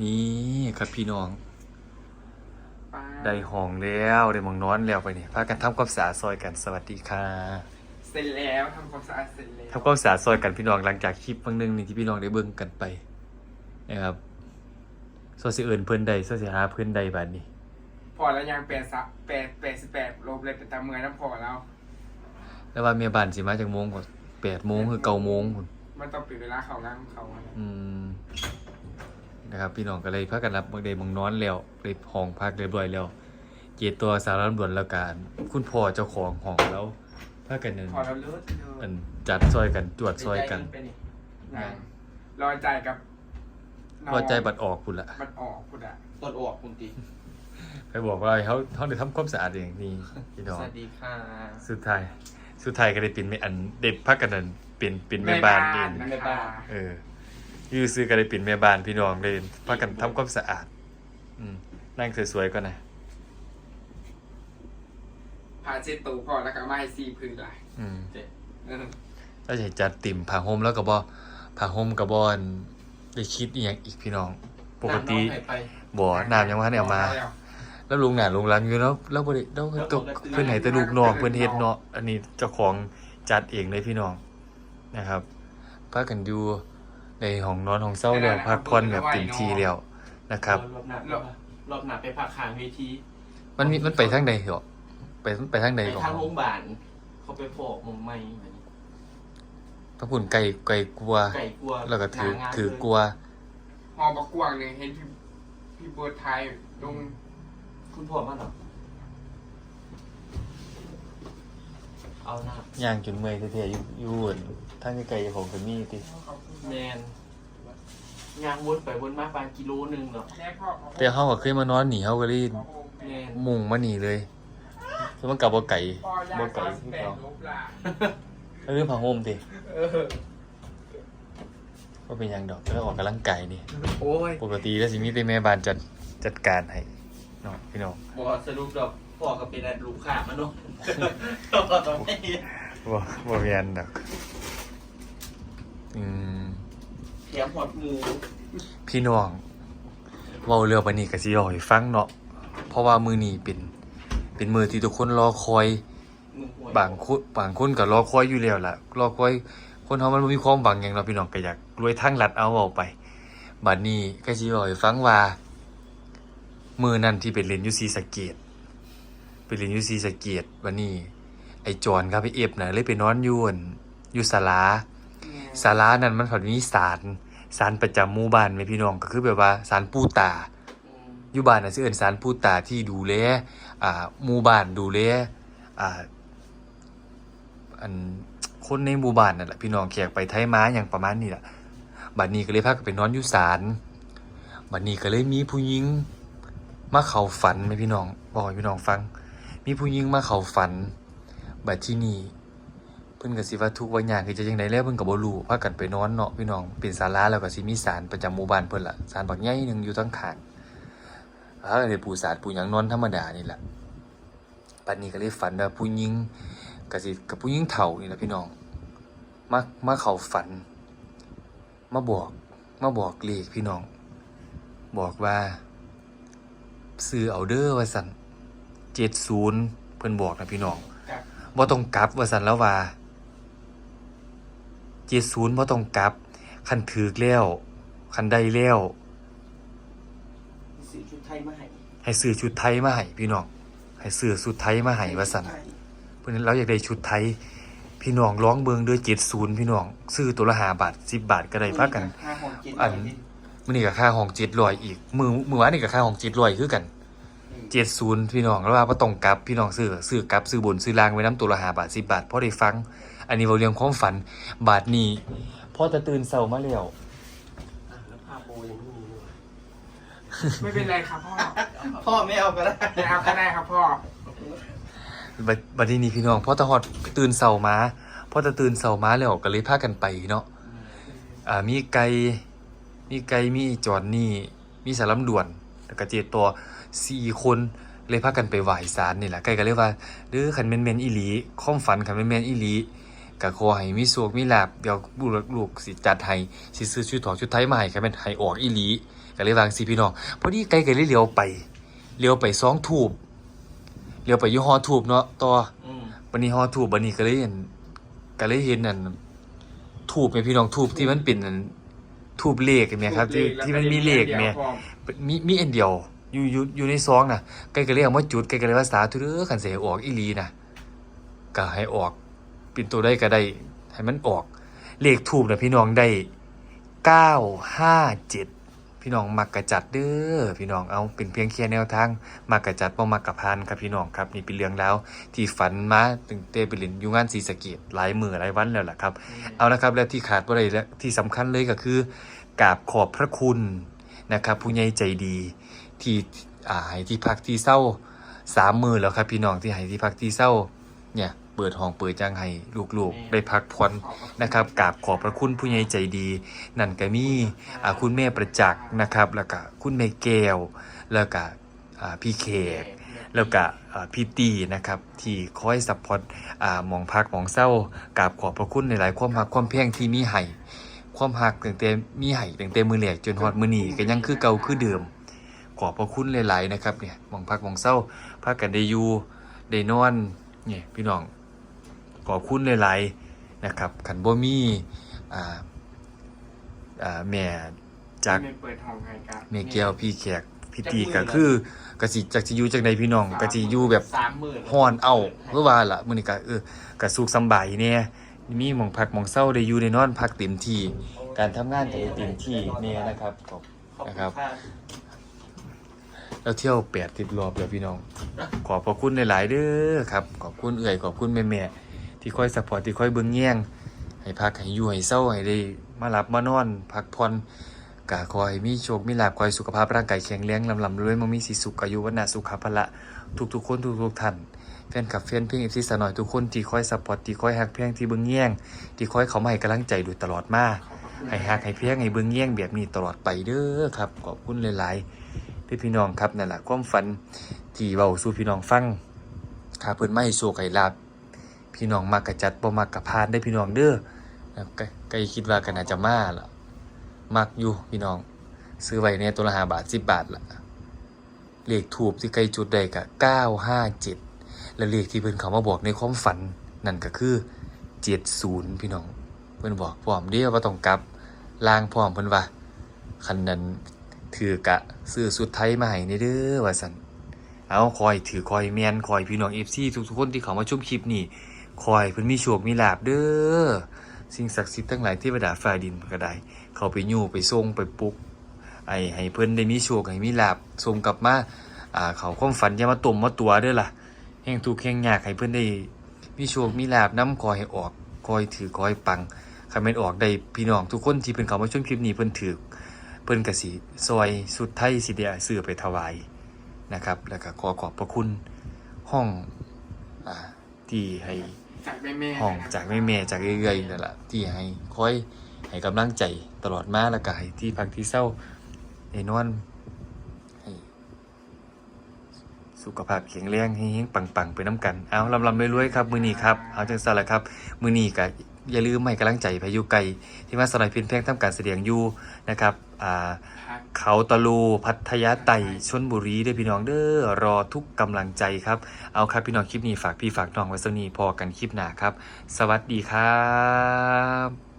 นี่ครับพี่น้องป้าได้ห้องแล้วได้หมองนอนแล้วไปนี่พากันทำความสะอาดซอยกันสวัสดีค่ะเสร็จแล้วทำความสะอาดเสร็จแล้วทำความสะอาดซอยกันพี่น้องหลังจากคลิปบางหนึงนี่ที่พี่น้องได้เบิ่งกันไปนะครับโซสิเอิญเพื่อนใดโซสิหาเพื่อนใดบัดนี้พอแล้วยังแปดสับแปดแปดสิบแปดลบเลยเป็นตามเมืองน้ำพอแล้ว แล้วว่าเมียบ้านสิมาจากโมงกว่าแปดโมงคือเก้าโมงพุ่นมันต้องปิดเวลาเขางานของเขาอะนะอืม นะครับ พี่น้องก็เลยพากันรับบางเดย์บางนอนแล้วเลยห้องพักเรียบร้อยแล้วเจตัวสารรัด่วนแล้วการคุณพ่อเจ้าของห้องแล้วพากันเนินพอแล้วเลิศเลอัยนจัดซอยกันตรวจซอยกันงานรอใจกับน้งรอใจบัดออกคุณละบัดออกคุณอะตดออกคุณตีไปบอกว่าเขาเขาได้ทำความสะอาดอย่างนี้พี่น้องสวัสดีค่ะสุดท้าย สุดท้ายก็ได้เป็นไม่อันเด็ดพักกันนั่นเป็นเป็นแม่บ้านเองนะคะเออ อยูซื้อก็ได้เป็นแม่บ้านพี่น้องเลยพักกันทำความสะอาด อืมนั่งสวยๆก็นะพาเจ็ดตูพอแล้วก็มาให้ซีพื้นละอืมเออถ้าจะจัดติ่มผ่าห่มแล้วก็บอผ่าห่มกับบอนได้คิดอีกอย่างอีกพี่น้อง ปกติน้ำน้องหายไปบ่อน้ำยังว่าเนี่ยเอามา แล้วแล้วลุงหนาลุงรังอยู่แล้วแล้วบ่ได้แล้วตกเพื่อนไหนแต่ลูกน้องเพื่อนเฮ็ดเนาะอันนี้เจ้าของจัดเองเลยพี่น้องนะครับพากันอยู่ ในห้องนอนห้องเศร้าแล้วพักผ่อนแบบเต็มที่แล้วนะครับ รอบหนักรอบหนักไปพักค้างเวทีมันมีมันไปทางใดเหรอไปไปทางใดไปก่อนทางโรงพยาบาลเขาไปฟอกมุมไม่พระพุ่นไก่ไก่กลัว ไก่กลัวแล้วก็ถือหน้างานถือกลัวหอบักกวางเนี่ยเห็นพี่พี่เบิร์ดไทยลงคุณพ่อมาหรอ เอาหน้าย่างจนเมื่อยเท่ๆอยู่อยู่อั่นทางไกลๆของก็มีติแมนยางวนไปวนมาประมาณกิโลหนึงเนาะแม่พ่อขอแต่เฮาก็เคยมานอนหนีเฮาก็เลยขอโฮมแมนมุ่งมาหนีเลยคือมันกลับบ่ไก่พ่อยาบ่กไก่เก้าสิบคือแปดเก่าลบละแล้วเรื่องผ้าห่มติเออก็เป็นหยังดอกแล้วออกกำลังกายนี่โอ้ยปกติแล้วสิมีแต่แม่บ้านจัดจัดการให้เนาะพี่น้อง บอกสรุปดอก พ่อก็เป็นลูกค้ามันเนาะต้องให้บ่บ่แม่นดอกอืมแถมหอดหมูพี่น้องเว้าเรื่องปานนี้ก็สิเล่าให้ฟังเนาะเพราะว่ามื้อนี้เป็น เป็นมื้อที่ทุกคนรอคอยมึงห่วยบางคนบางคนก็รอคอยอยู่แล้วล่ะรอคอย คนเฮามันบ่มีความหวังหยังเนาะพี่น้องก็อยากรวยทางลัดเอาออกไปบัดนี้ก็สิเว้าให้ฟังว่า มื้อนั้นที่ไปเล่นอยู่ศรีสะเกษ ไปเล่นอยู่ศรีสะเกษวันนี้ ไอ้จอนครับไอ้เอฟน่ะเลยไปนอนอยู่อั่นอยู่ศาลาศาลานั้นมันพอมีศาลศาลประจำหมู่บ้านแม่พี่น้องก็คือแบบว่าศาลปู่ตาอืมอยู่บ้านน่ะสิเอิ้นศาลปู่ตาที่ดูแลอ่าหมู่บ้านดูแลอ่าอันคนในหมู่บ้านนั่นแหละพี่น้องแขกไปไทยมาอย่างประมาณนี้แหละบัดนี้ก็เลยพากันไปนอนอยู่ศาลบัดนี้ก็เลยมีผู้หญิงมาเข้าฝันไหมพี่น้องบอกให้พี่น้องฟัง มีผู้หญิงมาเข้าฝัน บัดที่นี่เพิ่นก็สิว่าทุกว่าหยังคือจะจังไดแล้วเพิ่นก็บ่รู้พากันไปนอนเนาะพี่น้องเป็นศาลาแล้วก็สิมีศาลประจำหมู่บ้านเพิ่นล่ะศาลบักใหญ่หนึงอยู่ทั้งข้างอ่าก็ได้ปูศาสตร์ปูหยังนอนธรรมดานี่แหละบัดนี้ก็เลยฝันว่าผู้หญิงกสิกับผู้หญิงเฒ่านี่แหละพี่น้องมามาเข้าฝัน มาบอกมาบอกเลขพี่น้อง บอกว่าซื้อเอาเด้อว่าสัน เจ็ดศูนย์เพิ่นบอกนะพี่น้องครับบ่ต้องกลับว่าสันแล้วว่าเจ็ดศูนย์บ่ต้องกลับ คันถือแล้วคันได้แล้วซื้อชุดไทยมาให้ให้ซื้อชุดไทยมาให้พี่น้องให้ซื้อชุดไทยมาให้ว่าสันเพราะฉะนั้นเราอยากได้ชุดไทยพี่น้องร้องเบิงเดือเจ็ดศูนย์พี่น้องซื้อตัวละหาบาทสิบบาทก็ได้พักกันห้าหกเจ็ดอันมื่อนี้กับค่าห้องเจ็ดร้อยอีกมือมือวานนี่กับค่าห้องเจ็ดร้อยคือกัน เจ็ดศูนย์พี่น้องแล้วว่าบ่ต้องกลับพี่น้องซื้อซื้อกลับซื้อบนซื้อล่างไว้น้ำตัวละหาบาทสิบบาทพอได้ฟัง อันนี้เราเรียงความฝันบาทนี้พอจะตื่นเช้ามาแล้วอะแล้วภาพโบยังไม่มีเลยไม่เป็นไรครับพ่อ พ่อไม่เอาก็ได้ไม่เอาก็ได้ครับพ่อบัดบัดนี้พี่น้องพอตะฮอดตื่นเช้ามาพอจะตื่นเช้ามาแล้วก็เลยพากันไปเนาะอ่ามีไก่มีไก่มีจอนนี่ มีสารลำด่วน แล้วก็เจดตัวสี่คนเลยพากันไปไหว้ศาลนี่แหละไก่ก็เลยว่าเด้อขันแมนแมนๆอีหลีข้อมฝันขันแมนแมนๆอีหลีก็ขอให้มีโชคมีลาภเดี๋ยวลูกลูกสิจัดให้สิซื้อชุดถอชุดไทยมาให้ก็แม่นให้ออกอีหลีก็เลยวาจั่งสิพี่น้องพอดีไกลก็เลยเลี้ยวไปเลี้ยวไปซองทูบเลี้ยวไปอยู่หอทูบเนาะต่ออืมบันนี้ฮอทูบบันนี้ก็เลยเห็นก็เลยเห็นนั่นทูบไงพี่น้องทูบที่มันเป็นนั่นทูบเลขเนี่ยครับ ที่ที่มันมีเลขเนี่ย มีมีอันเดียว อยู่อยู่อยู่ในซองน่ะใกล้ก็เลยเอามาจุดใกล้ก็เลยว่าสาธุเด้อคันเสียออกอีหลีนะก็ให้ออกเป็นตัวได้ก็ได้ ให้มันออก เลขทูบนะพี่น้องได้เก้าห้าเจ็ดพี่น้องมักกระจัดเด้อพี่น้องเอาเป็นเพียงแค่แนวทางมักกระจัดบ่มักกระพานครับพี่น้องครับนี่เป็นเรื่องแล้ว ที่ฝันมาตึงเตไปเล่นอยู่งานศรีสะเกดหลายมือหลายวันแล้วล่ะครับ เอาละครับและที่ขาดบ่ได้และที่สำคัญเลยก็คือกราบขอบพระคุณ นะครับ ผู้ใหญ่ใจดีที่อ่าให้ที่พักที่เศร้าสามมือแล้วครับพี่น้องที่ให้ที่พักที่เศร้าเนี่ยเปิดห้องเปิดจังให้ลูกๆได้พักผ่อนนะครับกราบขอบพระคุณผู้ใหญ่ใจดี นั่นก็มีอ่าคุณแม่ประจักษ์นะครับ แล้วก็คุณแม่แก้ว แล้วก็อ่าพี่เคกแล้วก็อ่าพี่ตีนะครับ ที่คอยซัพพอร์ตอ่าหมองพักหมองเศร้ากราบขอบพระคุณในหลายๆความหักความเพียงที่มีให้ ความหักตั้งแต่มีให้ตั้งแต่มือแหลกจนฮอดมือนี้ก็ยังคือเก่าคือเดิม ขอบพระคุณหลายๆนะครับเนี่ยหมองพักหมองเศร้าพากันได้อยู่ได้นอนเนี่ยพี่น้องขอบคุณหลายๆนะครับขันบ่มีอ่าอ่าแม่จากไม่เปิดห้องให้กันเมเกียวพี่แขกพี่ตีก็คือกะสิจักสิอยู่จังใดพี่น้องกะสิอยู่แบบสามหมื่นฮ้อนเอาเมื่อวานล่ะมื้อนี้ก็เออกะสุขสำบายแน่ มีหม่องพักหม่องเศร้าได้อยู่ได้นอนพักเต็มที่ การทำงานก็ได้เต็มที่เน่นะครับขอบนะครับ แล้วเที่ยวแปดติดรอบแล้วพี่น้อง ขอบพระคุณหลายๆเด้อครับ ขอบคุณเอื่อยขอบคุณแม่แม่ที่คอยสปอร์ตที่คอยเบิ่งแย่งให้พักให้อยู่ให้เศร้าให้ได้มาหลับมานอน พักผ่อน กาคอยมีโชค มีลาภคอยสุขภาพร่างกายแข็งแรงลำลำรวยมั่งมีสีสุขอายุวัฒนะสุขภาละทุกทุกคนทุกทุกท่านแฟนคลับแฟนเพลงเอฟซีสานอยทุกคนที่คอยซัพพอร์ตที่คอยฮักเพียงที่เบิ้งแย่งที่คอยเขามาให้กำลังใจโดยตลอดมาให้ฮักให้เพียงให้เบิ้งแย่งแบบนี้ตลอดไปเด้อครับขอบคุณหลายๆพี่พี่น้องครับนั่นแหละความฝันที่เบาสู่พี่น้องฟังข้าเพิ่นไม่ให้โชคให้ลาบพี่น้องมักกะจัดบ่มักกะพานได้พี่น้องเด้อนะครับก็ก็คิดว่าก็น่าจจะมาล่ะ มักอยู่พี่น้อง ซื้อไว้เนี่ยตัวละหาบาทสิบบาทละเลขถูกที่ใกล้จุดใดกะเก้าห้าเจ็ดและเลขที่เพิ่นเขามาบอกในความฝัน นั่นก็คือเจ็ดศูนย์พี่น้อง เพิ่นบอกพร้อมเดียวว่าต้องกลับล่างพร้อมเพิ่นว่าคันนั้นถือกะซื้อสุดไทยมาให้ในเด้อว่าสันเอาคอยถือคอยแมนคอยพี่น้องเอฟซีทุกๆคนที่เขามาชมคลิปนี้คอยเพิ่นมีโชคมีลาบเด้อ สิ่งศักดิ์สิทธิ์ทั้งหลายเทวดาฟ้าดินก็ได้ เขาไปยู่ไปส่งไปปลุกไอ้ให้เพิ่นได้มีโชคให้มีลาบส่งกลับมาอ่าเขาความฝันอย่ามาตุ่มมาตัวเด้อล่ะแห่งทุกข์แห่งยากให้เพิ่นได้มีโชคมีลาบนํคอยให้ออกคอยถือคอยปังคันแม่นออกได้พี่น้องทุกคนที่เพิ่นเขามาชมคลิปนี้เพิ่นถือเพิ่นก็สิซอยสุดไทยสิได้ซื้อไปถวายนะครับ แล้วก็ขอขอบพระคุณห้องอ่าที่ให้ จากแม่แม่ห้องจากแม่แม่จากเรื่อยๆนั่นแหละที่ให้คอยให้กำลังใจตลอดมาแล้วก็ให้ที่พักที่เศร้าให้นอนให้สุขภาพแข็งแรงให้เฮงปังๆไปน้ำกัน เอาลำลำรวยๆครับ มือนี้ครับ เอาจังสันละครับ มือนี้ก็อย่าลืมให้กำลังใจพายุไกลที่มาสลายเพียนเพลงทำการแสดงอยู่นะครับ อ่าพักเขาตะลูพัทยาไต่ชนบุรีเด้อพี่น้องเด้อรอทุกกำลังใจครับ เอาครับพี่น้องคลิปนี้ฝากพี่ฝากน้องไว้สนีพอกันคลิปหน้าครับ สวัสดีครับ